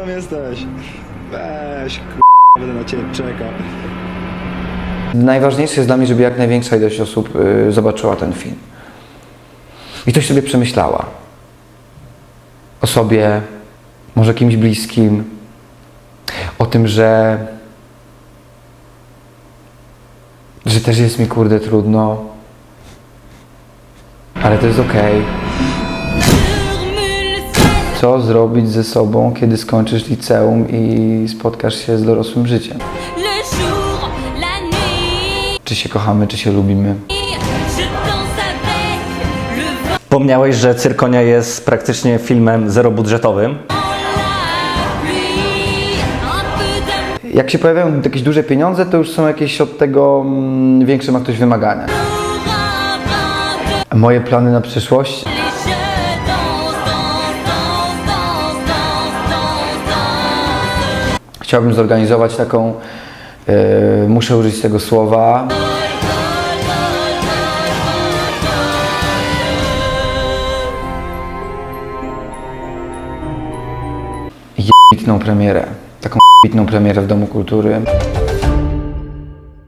Tam jesteś. Weź, k***, będę na ciebie czekał. Najważniejsze jest dla mnie, żeby jak największa ilość osób y, zobaczyła ten film. I coś sobie przemyślała. O sobie, może kimś bliskim. O tym, że. że też jest mi kurde trudno. Ale to jest okej. Co zrobić ze sobą, kiedy skończysz liceum i spotkasz się z dorosłym życiem? Czy się kochamy, czy się lubimy? Wspomniałeś, że Cyrkonia jest praktycznie filmem zerobudżetowym. Jak się pojawiają jakieś duże pieniądze, to już są jakieś od tego mm, większe ma ktoś wymagania. Moje plany na przyszłość? Chciałbym zorganizować taką, e, muszę użyć tego słowa, jebitną premierę. Taką jebitną premierę w Domu Kultury.